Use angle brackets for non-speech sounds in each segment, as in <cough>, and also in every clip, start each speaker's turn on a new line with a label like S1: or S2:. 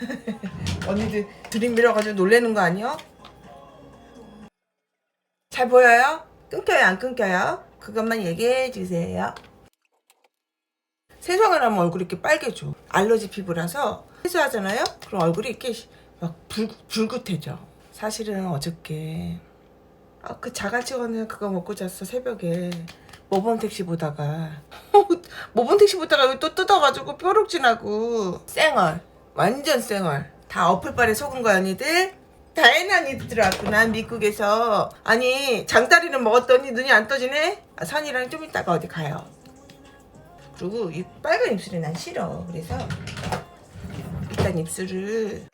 S1: <laughs> 언니들 들이밀어가지고 놀래는 거 아니야? 잘 보여요? 끊겨요 안 끊겨요? 그것만 얘기해 주세요. 세수하고 나면 얼굴이 이렇게 빨개져. 알러지 피부라서 세수하잖아요? 그럼 얼굴이 이렇게 막 불, 불긋해져. 사실은 어저께 아, 그 자갈치 언니 그거 먹고 잤어 새벽에 모범 택시 보다가 <laughs> 모범 택시 보다가 또 뜯어가지고 뾰룩진하고 쌩얼 완전 쌩얼. 다 어플빨에 속은 거야 언니들? 다혜나 언니들 들어왔구나 미국에서. 아니 장다리는 먹었더니 눈이 안 떠지네? 아, 선이랑 좀 이따가 어디 가요. 그리고 이 빨간 입술이 난 싫어. 그래서 일단 입술을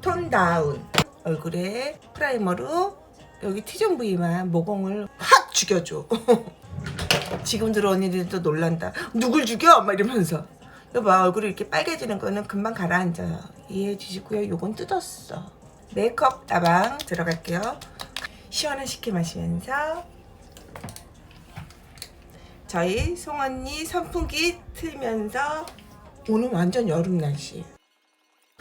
S1: 톤 다운 얼굴에 프라이머로 여기 T존 부위만 모공을 확 죽여줘. <laughs> 지금 들어 언니들도 놀란다. 누굴 죽여? 막 이러면서. 여 봐 얼굴이 이렇게 빨개지는 거는 금방 가라앉아요. 이해해 주시고요. 요건 뜯었어. 메이크업 따방 들어갈게요. 시원한 식혜 마시면서. 저희 송언니 선풍기 틀면서 오늘 완전 여름 날씨.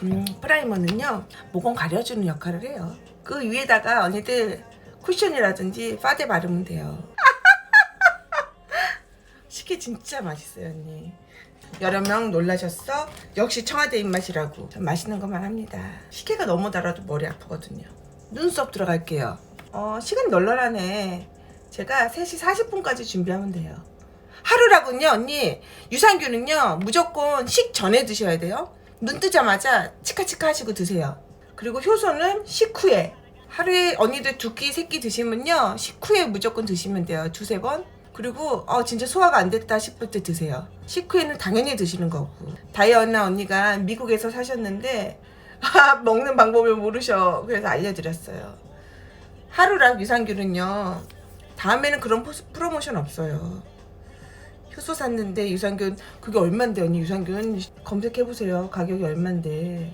S1: 음, 프라이머는요 모공 가려주는 역할을 해요. 그 위에다가 언니들 쿠션이라든지 파데 바르면 돼요. <laughs> 식혜 진짜 맛있어요 언니 여러 명 놀라셨어? 역시 청와대 입맛이라고. 전 맛있는 것만 합니다. 식혜가 너무 달아도 머리 아프거든요. 눈썹 들어갈게요. 어 시간 널널하네. 제가 3시 40분까지 준비하면 돼요. 하루라군요 언니. 유산균은요 무조건 식 전에 드셔야 돼요. 눈 뜨자마자 치카치카 하시고 드세요. 그리고 효소는 식후에. 하루에 언니들 두 끼 세 끼 드시면요 식후에 무조건 드시면 돼요. 두세 번 그리고 어 진짜 소화가 안 됐다 싶을 때 드세요. 식후에는 당연히 드시는 거고. 다이어나 언니가 미국에서 사셨는데 아, 먹는 방법을 모르셔. 그래서 알려드렸어요. 하루랑 유산균은요 다음에는 그런 포스- 프로모션 없어요. 효소 샀는데 유산균 그게 얼만데 언니? 유산균 검색해 보세요. 가격이 얼만데.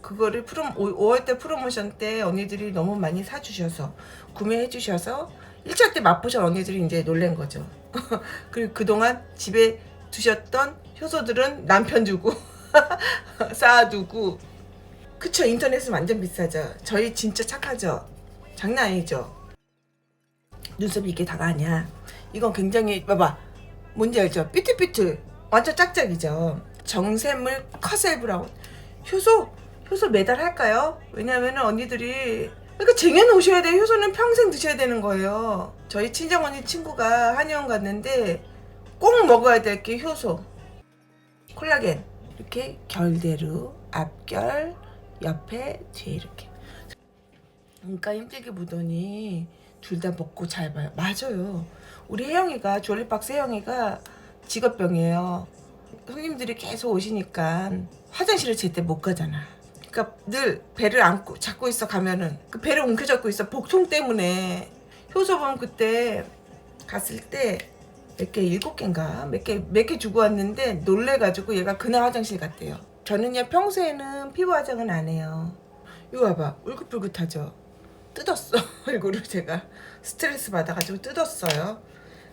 S1: 그거를 프로 5월 때 프로모션 때 언니들이 너무 많이 사주셔서 구매해 주셔서 1차 때 맛보신 언니들이 이제 놀란 거죠. <laughs> 그리고 그동안 집에 두셨던 효소들은 남편 주고 <laughs> 쌓아두고. 그쵸 인터넷은 완전 비싸죠. 저희 진짜 착하죠? 장난 아니죠? 눈썹이 이게 다가 아니야. 이건 굉장히 봐봐. 뭔지 알죠? 삐뚤삐뚤. 완전 짝짝이죠. 정샘물 커셀 브라운. 효소 효소 매달 할까요? 왜냐면은 언니들이 그러니까 쟁여놓으셔야 돼요. 효소는 평생 드셔야 되는 거예요. 저희 친정 언니 친구가 한의원 갔는데 꼭 먹어야 될 게 효소 콜라겐 이렇게 결대로 앞결 옆에 뒤에 이렇게 그러니까 힘들게 보더니 둘 다 먹고 잘 봐요. 맞아요. 우리 혜영이가 졸리박스 혜영이가 직업병이에요. 손님들이 계속 오시니까 화장실을 제때 못 가잖아. 그러니까 늘 배를 안고 잡고 있어 가면은 그 배를 움켜잡고 있어 복통 때문에 효소범 그때 갔을 때 몇 개 일곱 개인가 몇 개 몇 개 주고 왔는데 놀래가지고 얘가 그날 화장실 갔대요. 저는요 평소에는 피부 화장은 안 해요. 이거 봐봐 울긋불긋하죠. 뜯었어 <laughs> 얼굴을 제가 스트레스 받아가지고 뜯었어요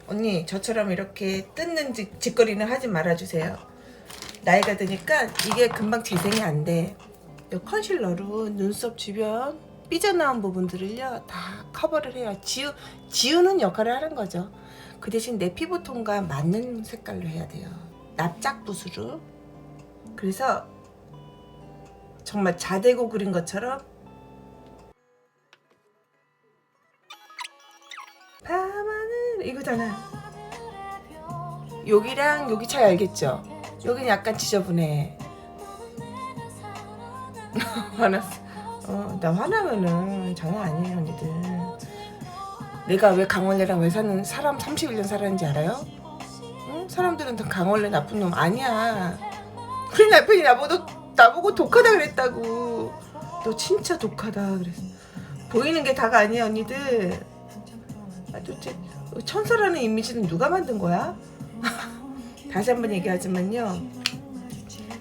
S1: 언니 저처럼 이렇게 뜯는 짓, 짓거리는 하지 말아주세요 나이가 드니까 이게 금방 재생이 안 돼 이 컨실러로 눈썹 주변 삐져나온 부분들을요 다 커버를 해요 지우, 지우는 역할을 하는 거죠 그 대신 내 피부톤과 맞는 색깔로 해야 돼요 납작 붓으로 그래서 정말 자대고 그린 것처럼 밤하늘 이거잖아. 여기랑 여기 차이 알겠죠? 여기는 약간 지저분해. <laughs> 화났어. 어, 나 화나면은 장난 아니에요, 언니들. 내가 왜 강원래랑 왜 사는 사람 31년 살았는지 알아요? 응? 사람들은 다 강원래 나쁜 놈 아니야. 우리 남편이 나보고 나보고 독하다 그랬다고. 너 진짜 독하다 그랬어. 보이는 게 다가 아니야, 언니들. 아, 도대체 천사라는 이미지는 누가 만든 거야? <laughs> 다시 한 번 얘기하지만요.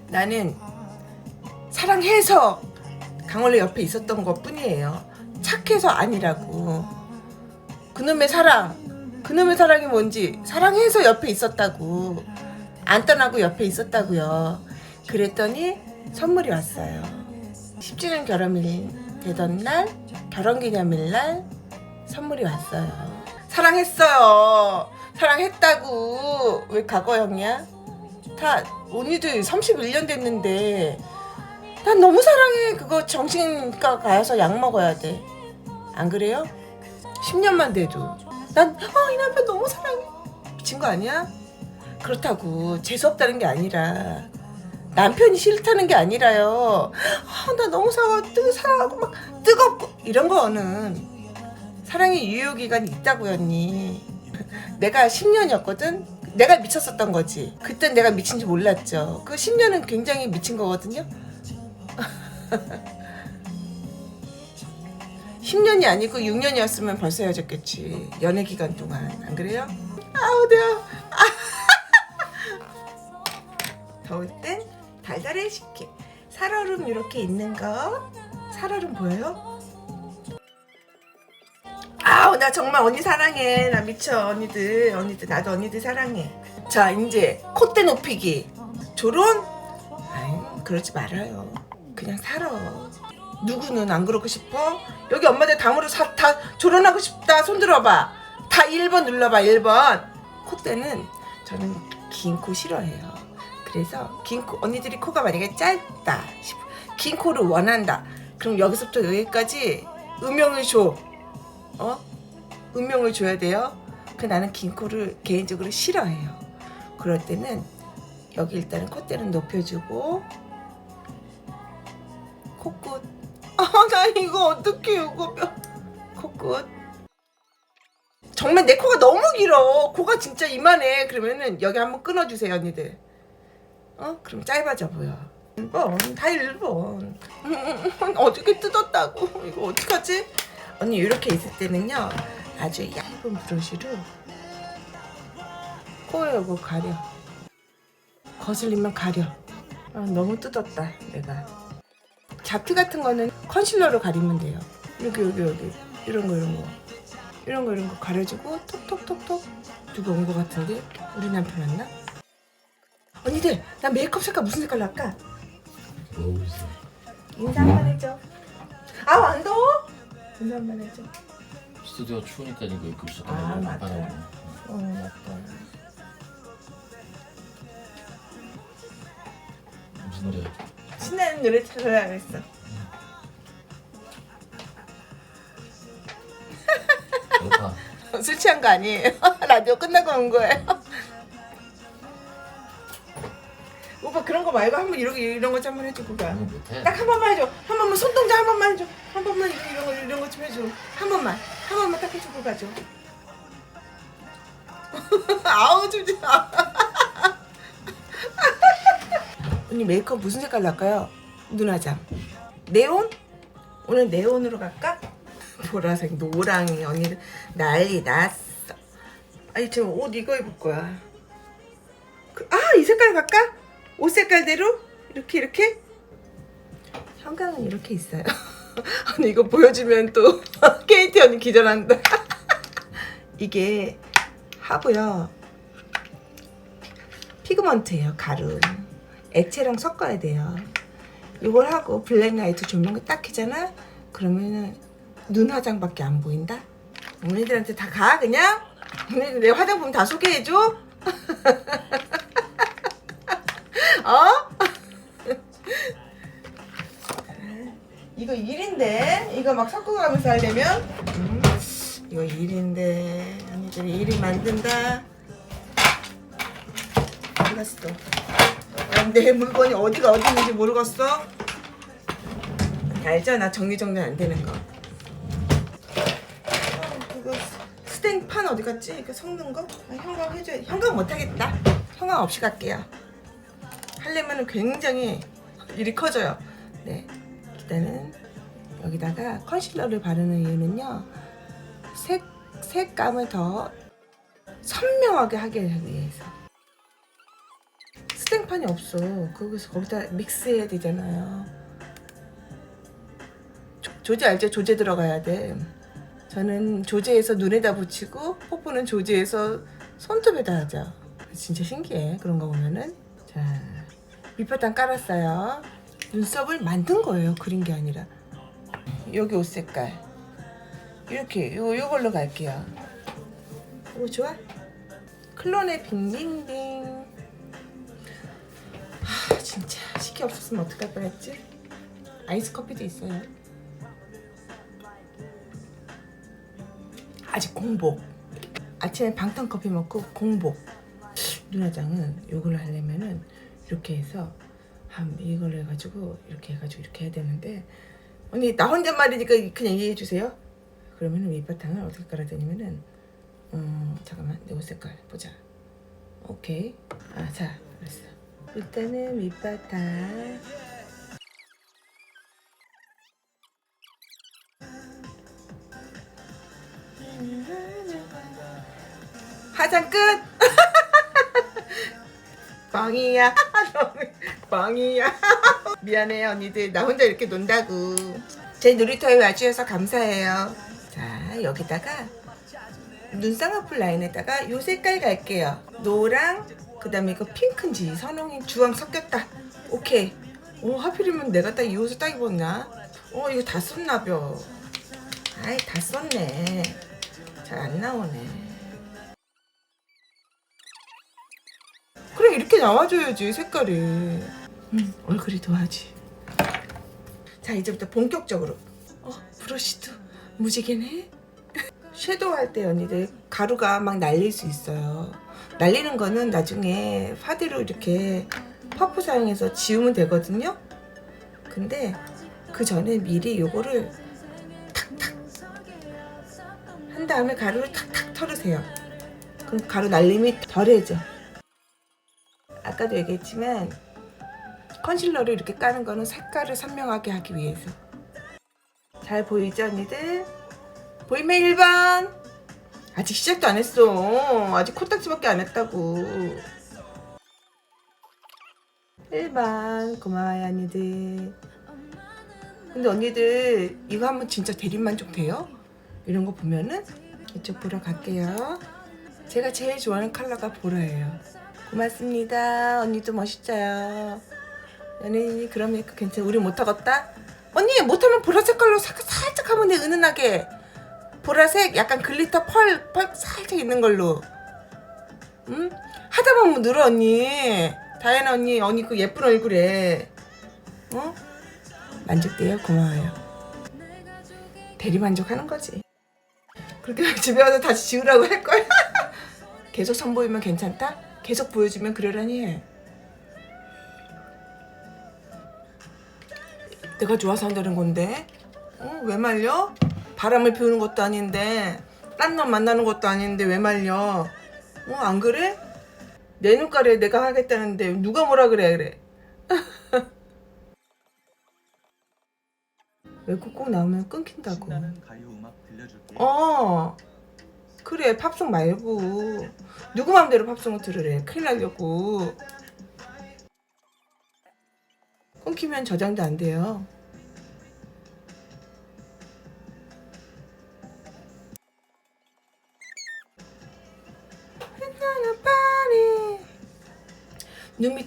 S1: 나는 사랑해서 강원래 옆에 있었던 것 뿐이에요. 착해서 아니라고. 그놈의 사랑, 그놈의 사랑이 뭔지 사랑해서 옆에 있었다고. 안 떠나고 옆에 있었다고요. 그랬더니 선물이 왔어요. 10주년 결혼일 되던 날, 결혼기념일 날 선물이 왔어요. 사랑했어요. 사랑했다고. 왜 과거형이야? 다 언니들 31년 됐는데 난 너무 사랑해. 그거 정신과 가서 약 먹어야 돼. 안 그래요? 10년만 돼도 난 어, 이 남편 너무 사랑해. 미친 거 아니야? 그렇다고 재수없다는 게 아니라 남편이 싫다는 게 아니라요. 아, 나 너무 사랑, 뜨, 사랑하고 막 뜨겁고 이런 거는 사랑의 유효 기간이 있다고요, 언니. 내가 10년이었거든. 내가 미쳤었던 거지. 그땐 내가 미친지 몰랐죠. 그 10년은 굉장히 미친 거거든요. 10년이 아니고 6년이었으면 벌써 헤어졌겠지. 연애 기간 동안. 안 그래요? 아우, 내가. <laughs> 더울 땐 달달해 식혜. 살얼음 이렇게 있는 거. 살얼음 보여요? 아우 나 정말 언니 사랑해 나 미쳐 언니들 언니들 나도 언니들 사랑해 자 이제 콧대 높이기 조론 아이 그러지 말아요 그냥 살아. 누구는 안 그러고 싶어? 여기 엄마들 다으로 사, 다 조론하고 싶다. 손 들어봐. 다 1번 눌러봐 1번. 콧대는 저는 긴 코 싫어해요. 그래서 긴 코 언니들이 코가 만약에 짧다 싶- 긴 코를 원한다. 그럼 여기서부터 여기까지 음영을 줘. 어? 음명을 줘야 돼요. 그 나는 긴 코를 개인적으로 싫어해요. 그럴 때는 여기 일단은 콧대는 높여주고 코끝. <laughs> 아, 나 이거 어떻게 이거 뼈- 코끝. 정말 내 코가 너무 길어. 코가 진짜 이만해. 그러면은 여기 한번 끊어주세요, 언니들. 어? 그럼 짧아져 보여. 1번, 다 1번. <laughs> 어저께 뜯었다고. 이거 어떡하지? 언니 이렇게 있을 때는요 아주 얇은 브러쉬로 코에 요거 가려 거슬리면 가려 아, 너무 뜯었다 내가 잡티 같은 거는 컨실러로 가리면 돼요 여기 여기 여기 이런 거 이런 거 이런 거 이런 거 가려주고 톡톡톡톡 누가 온 거 같은데 우리 남편 왔나? 언니들 나 메이크업 색깔 무슨 색깔로 할까? 인사 한 번 해줘 아우 안 더워? 인사 한 번 해줘
S2: 스튜디오가 추우니까 이거 입고 있어.
S1: 아.
S2: 바라고.
S1: 어 맞다.
S2: 무슨 노래야?
S1: 신나는 노래 틀어라 그랬어.
S2: 배고파.
S1: 술 취한 거 아니에요? <laughs> 라디오 끝나고 온 거예요. <laughs> 오빠 그런 거 말고 한번 이런 거 이런 거 좀 한번 해주고 가.
S2: 이거 못해.
S1: 딱 한 번만 해줘. 한 번만 손동작 한 번만 해줘. 한 번만 이런 이런 거 이런 거 좀 해줘. 한 번만 한 번만 딱 해주고 가줘. <laughs> 아우 진짜. 언니 메이크업 무슨 색깔로 할까요? 눈화장. 네온? 오늘 네온으로 갈까? <laughs> 보라색, 노랑이 언니들 난리 났어. 아니 저옷 이거 입을 거야. 그, 아 이 색깔 갈까? 옷 색깔대로 이렇게 이렇게. 형광은 이렇게 있어요. <laughs> 언니 이거 보여주면 또 <laughs> 케이티 언니 기절한다. 이게 하고요. 피그먼트예요, 가루. 액체랑 섞어야 돼요. 이걸 하고 블랙라이트 조명을 딱 켜잖아? 그러면은 눈 화장밖에 안 보인다? 언니들한테 다 가, 그냥? 언니들 내 화장품 다 소개해줘? <laughs> 어? 이거 일인데? 이거 막 섞어가면서 하려면? 음, 이거 일인데. 언니들이 일이 만든다. 몰랐어. 야, 내 물건이 어디가 어디 있는지 모르겠어. 나 정리정돈 안 되는 거. 스탱판 어디 갔지? 이거 섞는 거? 아, 형광 해줘야 형광 못하겠다. 형광 없이 갈게요. 하려면은 굉장히 일이 커져요. 네. 일단은 여기다가 컨실러를 바르는 이유는요. 색, 색감을 더 선명하게 하기 위해서. 스탱판이 없어. 거기서 거기다 믹스해야 되잖아요. 조, 조제 알죠? 조제 들어가야 돼. 저는 조제해서 눈에다 붙이고 뽀뽀는 조제해서 손톱에다 하죠. 진짜 신기해. 그런 거 보면은. 자, 밑바탕 깔았어요. 눈썹을 만든 거예요. 그린 게 아니라. 여기 옷 색깔. 이렇게 요 요걸로 갈게요. 이거 좋아? 클론의 빙빙빙. 아 진짜 식기 없었으면 어떡할 뻔했지? 아이스 커피도 있어요. 아직 공복. 아침에 방탄 커피 먹고 공복. 눈화장은 요걸 하려면은 이렇게 해서 한 이걸 해가지고 이렇게 해가지고 이렇게 해야 되는데 언니 나 혼잣말이니까 그냥 이해해 주세요. 그러면은 밑바탕을 어떻게 깔아야 되냐면은 음 잠깐만 내 옷 색깔 보자. 오케이. 아자 알았어. 일단은 밑바탕. 화장 끝. <laughs> 뻥이야. 뻥이야. <laughs> <laughs> 미안해요 언니들 나 혼자 이렇게 논다고. 제 놀이터에 와주셔서 감사해요. 자 여기다가 눈쌍꺼풀 라인에다가 요 색깔 갈게요. 노랑 그 다음에 이거 핑크인지 선홍이 주황 섞였다. 오케이. 오 하필이면 내가 딱 이 옷을 딱 입었나? 어 이거 다 썼나벼. 아이 다 썼네. 잘 안 나오네. 그래 이렇게 나와줘야지 색깔이. 음 얼굴이 도와지. 자 이제부터 본격적으로. 어 브러쉬도 무지개네. <laughs> 섀도우 할 때 언니들 가루가 막 날릴 수 있어요. 날리는 거는 나중에 파데로 이렇게 퍼프 사용해서 지우면 되거든요. 근데 그 전에 미리 요거를 탁탁 한 다음에 가루를 탁탁 털으세요. 그럼 가루 날림이 덜해져. 아까도 얘기했지만 컨실러를 이렇게 까는 거는 색깔을 선명하게 하기 위해서. 잘 보이죠 언니들? 보이면 1번 아직 시작도 안 했어. 아직 코딱지밖에 안 했다고. 1번 고마워요 언니들. 근데 언니들 이거 한번 진짜 대리만족 돼요? 이런 거 보면은 이쪽 보러 갈게요. 제가 제일 좋아하는 컬러가 보라예요. 고맙습니다. 언니도 멋있어요. 연예인이 메이크업 괜찮아 우리 못하겠다? 언니 못하면 보라색 컬러 사- 살짝 하면 돼 은은하게 보라색 약간 글리터 펄, 펄 살짝 있는 걸로 응? 하다 보면 늘어 언니 다현아 언니 언니 그 예쁜 얼굴에 어? 만족돼요 고마워요 대리 만족하는 거지 그렇게 집에 와서 다시 지우라고 할 거야 <laughs> 계속 선보이면 괜찮다? 계속 보여주면 그러려니 내가 좋아서 한다는 건데 어? 왜 말려? 바람을 피우는 것도 아닌데 딴 놈 만나는 것도 아닌데 왜 말려? 어 안 그래? 내 눈가리에 내가 하겠다는데 누가 뭐라 그래 그래? <laughs> 왜 꾹꾹 나오면 끊긴다고? 어 그래 팝송 말고 누구 맘대로 팝송을 들으래 큰일 나려고 끊기면 저장도 안 돼요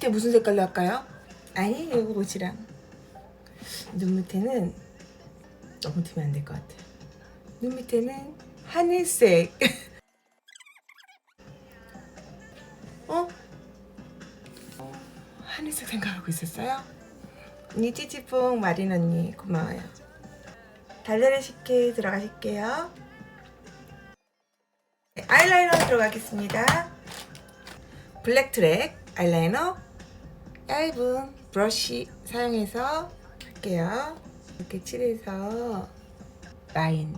S1: 밑에 무슨 색깔로 할까요? 아니 이거 보시랑 눈 밑에는 너무 두면 안 될 것 같아 눈 밑에는 하늘색. <laughs> 어? 하늘색 생각하고 있었어요? 언니 찌찌뽕 마린 언니 고마워요. 달달의 식혜 들어가실게요. 네, 아이라이너 들어가겠습니다. 블랙 트랙 아이라이너 얇은 브러쉬 사용해서 할게요. 이렇게 칠해서 라인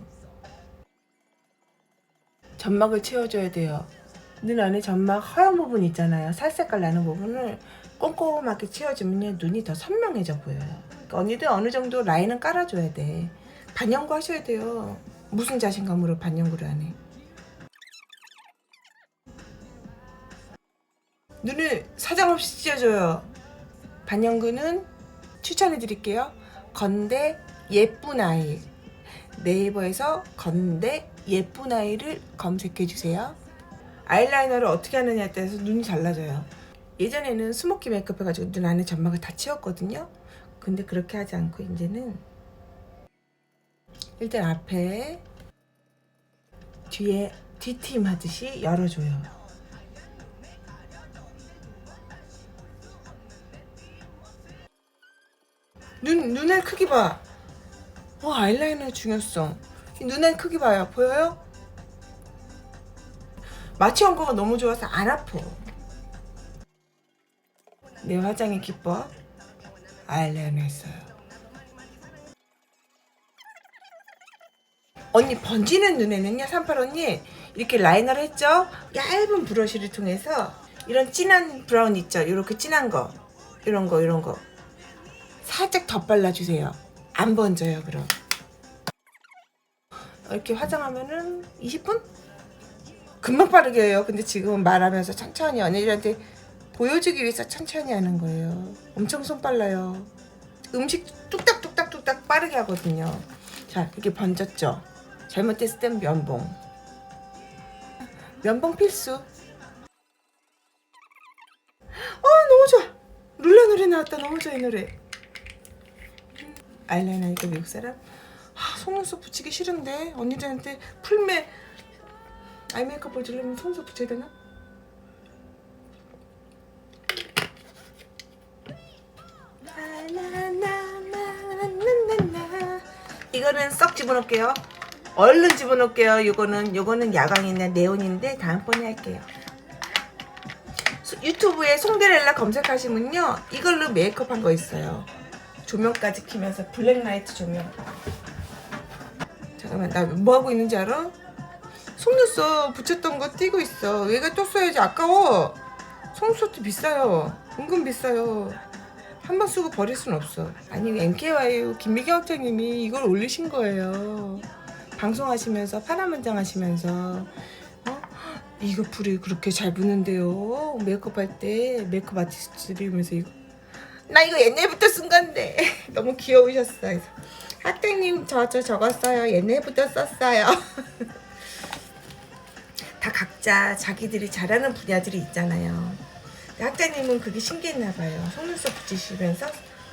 S1: 점막을 채워줘야 돼요. 눈 안에 점막 허연 부분 있잖아요. 살색깔 나는 부분을 꼼꼼하게 채워주면 눈이 더 선명해져 보여요. 그러니까 언니들 어느 정도 라인은 깔아줘야 돼. 반영구 하셔야 돼요. 무슨 자신감으로 반영구를 안 해? 눈을 사정없이 찢어줘요. 반영구는 추천해 드릴게요. 건대 예쁜 아이. 네이버에서 건대 예쁜 아이를 검색해 주세요. 아이라이너를 어떻게 하느냐에 따라서 눈이 달라져요. 예전에는 스모키 메이크업 해가지고 눈 안에 점막을 다 채웠거든요. 근데 그렇게 하지 않고 이제는 일단 앞에 뒤에 뒤팀 하듯이 열어줘요. 눈 눈알 크기 봐. 어 아이라이너 중요성. 이 눈알 크기 봐요. 보여요? 마취 원고가 너무 좋아서 안 아파. 내 화장이 기뻐. 아이라이너 했어요. 언니 번지는 눈에는요, 38 언니 이렇게 라이너를 했죠. 얇은 브러쉬를 통해서 이런 진한 브라운 있죠. 이렇게 진한 거, 이런 거, 이런 거 살짝 더 발라주세요. 안 번져요, 그럼. 이렇게 화장하면은 20분? 금방 빠르게 해요. 근데 지금 말하면서 천천히 언니들한테 보여주기 위해서 천천히 하는 거예요. 엄청 손 빨라요. 음식 뚝딱뚝딱뚝딱 빠르게 하거든요. 자, 이렇게 번졌죠? 잘못됐을 땐 면봉. 면봉 필수. 어, 너무 좋아. 룰라 노래 나왔다. 너무 좋아, 이 노래. 아이라인 하니까 미국 사람? 아, 속눈썹 붙이기 싫은데? 언니들한테 풀메 아이 메이크업 보여주려면 속눈썹 붙여야 되나? 이거는 썩 집어넣을게요. 얼른 집어넣을게요. 이거는 이거는 야광이나 네온인데 다음번에 할게요. 유튜브에 송데렐라 검색하시면요. 이걸로 메이크업한 거 있어요. 조명까지 키면서 블랙라이트 조명. 잠깐만 나 뭐 하고 있는지 알아? 속눈썹 붙였던 거 띄고 있어. 얘가 또 써야지 아까워. 속눈썹도 비싸요. 은근 비싸요. 한 번 쓰고 버릴 순 없어. 아니 MKY 김미경 학장님이 이걸 올리신 거예요. 방송하시면서 파란문장 하시면서 어? 이거 불이 그렇게 잘 붙는데요. 메이크업 할 때 메이크업 아티스트들이면서 이거 나 이거 옛날부터 쓴 건데 <laughs> 너무 귀여우셨어. 그래서 학장님 저 저 적었어요. 옛날부터 썼어요. <laughs> 다 각자 자기들이 잘하는 분야들이 있잖아요. 근데 학장님은 그게 신기했나 봐요. 속눈썹 붙이시면서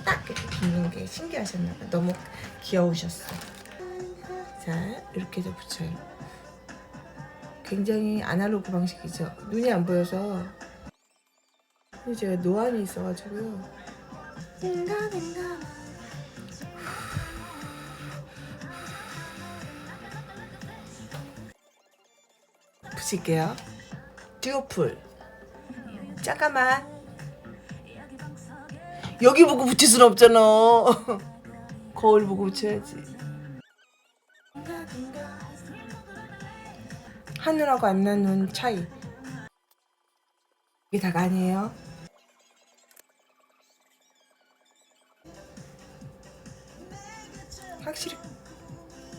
S1: 딱 이렇게 붙는 게 신기하셨나 봐요. 너무 귀여우셨어. 자 이렇게 해서 붙여요. 굉장히 아날로그 방식이죠. 눈이 안 보여서 제가 노안이 있어가지고요. 붙일게요. 듀오풀. 잠깐만. 여기 보고 붙일 순 없잖아. 거울 보고 붙여야지. 하늘하고 안 나는 차이. 이게 다가 아니에요. 확실히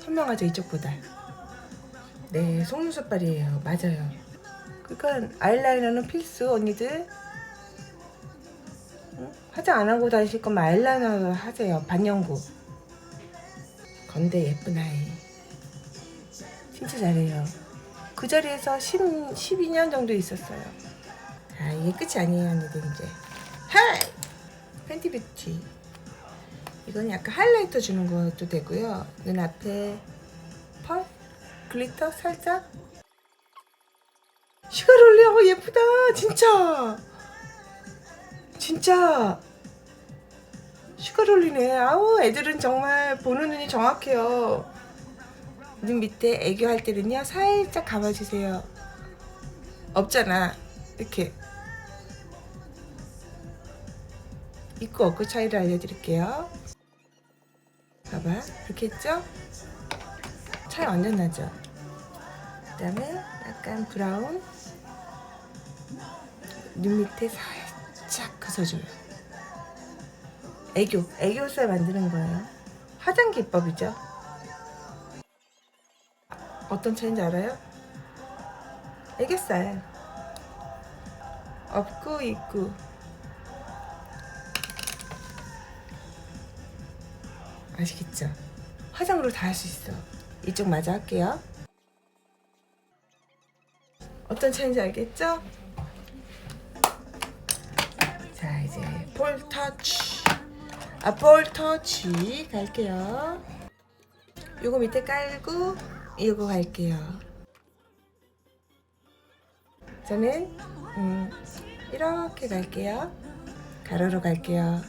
S1: 선명하죠 이쪽보다. 네, 속눈썹발이에요. 맞아요. 그러니까 아이라이너는 필수 언니들. 응? 화장 안 하고 다니실 거면 아이라이너 하세요. 반영구. 건데 예쁜 아이. 진짜 잘해요. 그 자리에서 10, 12년 정도 있었어요. 자, 이게 끝이 아니에요, 언니들 이제. 하이! 팬티 뷰티. 이건 약간 하이라이터 주는 것도 되고요. 눈앞에 펄, 글리터 살짝. 슈가롤리 어 예쁘다, 진짜. 진짜. 슈가롤리네. 아우, 애들은 정말 보는 눈이 정확해요. 눈 밑에 애교할 때는요 살짝 감아주세요 없잖아 이렇게 있고 없고 차이를 알려드릴게요 봐봐 이렇게 했죠? 차이 완전 나죠? 그 다음에 약간 브라운 눈 밑에 살짝 그어줘요 애교 애교살 만드는 거예요. 화장 기법이죠? 어떤 차이인지 알아요? 애교살. 없고 있고 아시겠죠? 화장으로 다 할 수 있어 이쪽 마저 할게요 어떤 차이인지 알겠죠? 자 이제 볼 터치 아볼 터치 갈게요. 요거 밑에 깔고 요거 갈게요. 저는 음, 이렇게 갈게요. 가로로 갈게요.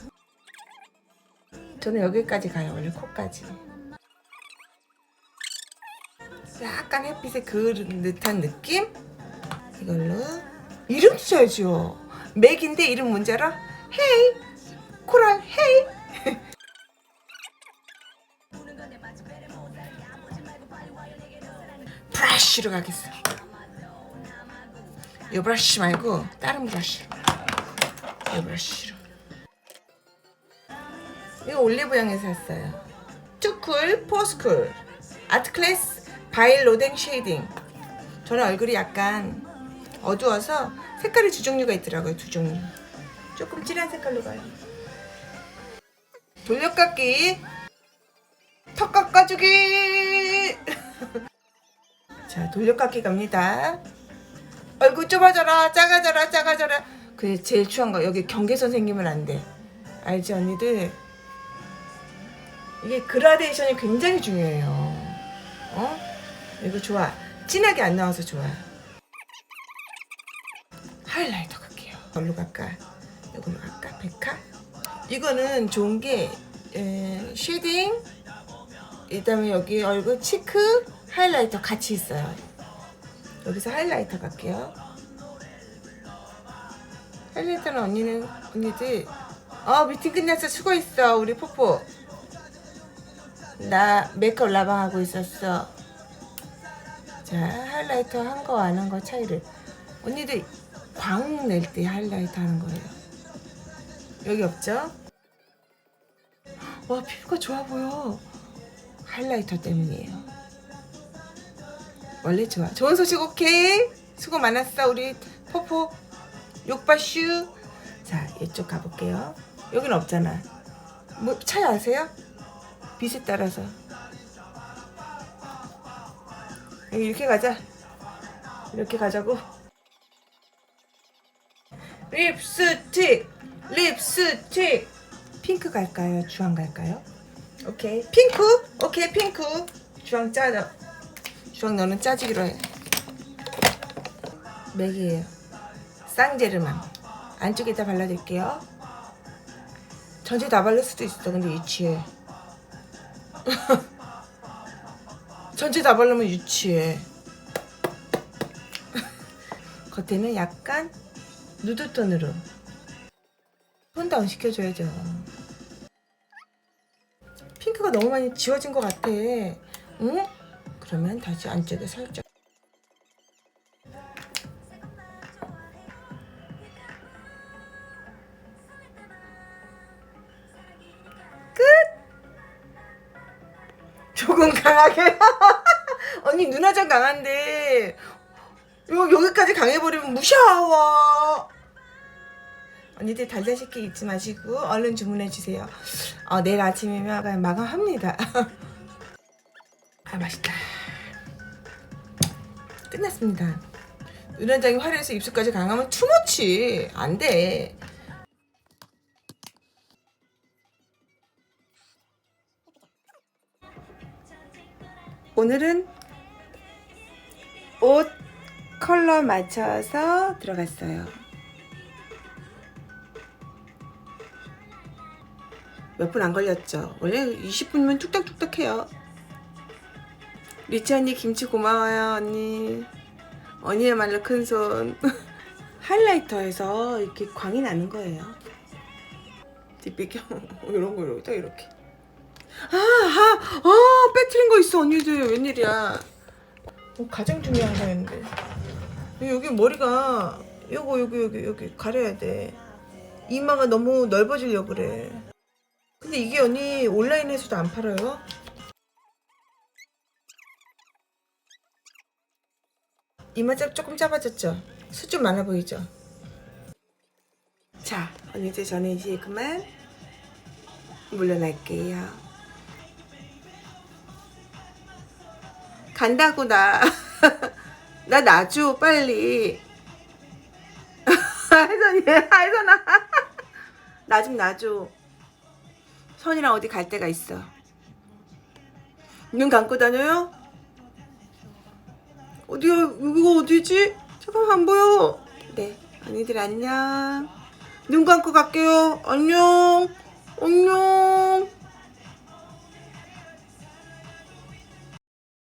S1: 저는 여기까지 가요. 원래 코까지. 약간 햇빛에 그은 듯한 느낌? 이걸로 이름 써야죠. 맥인데 이름 뭔지 알아? 헤이 코랄 헤이 <laughs> 브러쉬로 가겠어. 이 브러쉬 말고 다른 브러쉬. 이 브러쉬로. 이거 올리브영에서 샀어요. 투쿨 포스쿨 아트 클래스 바일 로댕 쉐이딩. 저는 얼굴이 약간 어두워서 색깔이 두 종류가 있더라고요. 두 종류. 조금 진한 색깔로 가요. 돌려깎기. 턱 깎아주기. <laughs> 자, 돌려깎기 갑니다. 얼굴 좁아져라, 작아져라, 작아져라. 그게 제일 추한 거. 여기 경계선 생기면 안 돼. 알지, 언니들? 이게 그라데이션이 굉장히 중요해요. 어? 이거 좋아. 진하게 안 나와서 좋아. 하이라이터 갈게요. 뭘로 갈까? 이걸로 갈까? 백화? 이거는 좋은 게 에, 쉐딩, 그다음에 여기 얼굴 치크, 하이라이터 같이 있어요. 여기서 하이라이터 갈게요. 하이라이터는 언니는 언니들 어 미팅 끝났어 수고했어 우리 포포 나 메이크업 라방하고 있었어. 자 하이라이터 한 거 안 한 거 차이를 언니들 광 낼 때 하이라이터 하는 거예요. 여기 없죠? 와 피부가 좋아 보여. 하이라이터 때문이에요. 원래 좋아. 좋은 소식 오케이. 수고 많았어 우리 포포 욕바슈. 자 이쪽 가볼게요. 여긴 없잖아. 뭐 차이 아세요? 빛에 따라서. 이렇게 가자. 이렇게 가자고. 립스틱, 립스틱. 핑크 갈까요? 주황 갈까요? 오케이. 핑크. 오케이 핑크. 주황 짜져. 주황 너는 짜지기로 해. 맥이에요. 쌍제르망. 안쪽에다 발라줄게요. 전체 다 바를 수도 있어. 근데 유치해. 전체 다 바르면 유치해. <laughs> 겉에는 약간 누드톤으로 톤다운 시켜줘야죠. 핑크가 너무 많이 지워진 것 같아. 응? 그러면 다시 안쪽에 살짝. 눈화장 강한데 요 여기까지 강해버리면 무서워. 언니들 달달시키 잊지 마시고 얼른 주문해 주세요. 어, 내일 아침이면 그냥 마감합니다. <laughs> 아 맛있다. 끝났습니다. 눈화장이 화려해서 입술까지 강하면 투머치 안 돼. 오늘은 옷 컬러 맞춰서 들어갔어요. 몇 분 안 걸렸죠? 원래 20분이면 뚝딱뚝딱 해요. 리치 언니 김치 고마워요 언니. 언니야말로 큰 손. <laughs> 하이라이터에서 이렇게 광이 나는 거예요. 뒷배경 <laughs> 이런 거 이렇게 딱 이렇게. 아, 아, 아, 빼트린 거 있어 언니들 웬일이야? 어, 가장 중요한 거였는데 여기 머리가 요거 여기 여기 여기 가려야 돼. 이마가 너무 넓어지려고 그래. 근데 이게 언니 온라인에서도 안 팔아요? 이마 짝 조금 짧아졌죠? 수좀 많아 보이죠? 자, 언니들 저는 이제 그만 물러날게요. 간다고 나. <laughs> 나 놔줘 빨리. <laughs> 혜선이 혜선아. <laughs> 나 좀 놔줘. 선이랑 어디 갈 데가 있어. 눈 감고 다녀요? 어디야? 여기가 어디지? 잠깐 안 보여. 네, 언니들 안녕. 눈 감고 갈게요. 안녕.